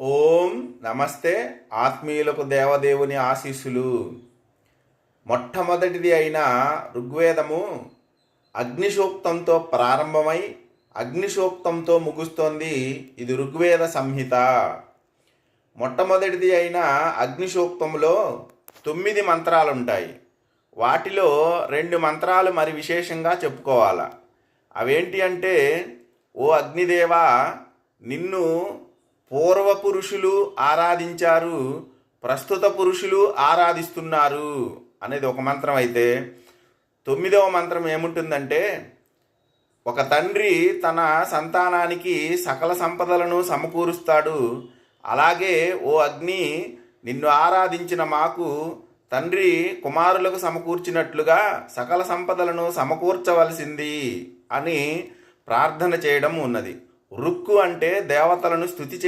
ఓం నమస్తే ఆత్మీయులకు దేవదేవుని ఆశీస్సులు. మొట్టమొదటిది అయిన ఋగ్వేదము అగ్నిసూక్తంతో ప్రారంభమై అగ్నిసూక్తంతో ముగుస్తోంది. ఇది ఋగ్వేద సంహిత. మొట్టమొదటిది అయిన అగ్నిసూక్తంలో తొమ్మిది మంత్రాలు ఉంటాయి వాటిలో రెండు మంత్రాలు మరి విశేషంగా చెప్పుకోవాలా. అవేంటి అంటే ఓ అగ్నిదేవా నిన్ను పూర్వ పురుషులు ఆరాధించారు ప్రస్తుత పురుషులు ఆరాధిస్తున్నారు అనేది ఒక మంత్రం అయితే. తొమ్మిదవ మంత్రం ఏముంటుందంటే ఒక తండ్రి తన సంతానానికి సకల సంపదలను సమకూరుస్తాడు. అలాగే ఓ అగ్ని నిన్ను ఆరాధించిన మాకు తండ్రి కుమారులకు సమకూర్చినట్లుగా సకల సంపదలను సమకూర్చవలసింది అని ప్రార్థన చేయడం ఉన్నది. రుక్కు అంటే దేవతలను స్థుతి చే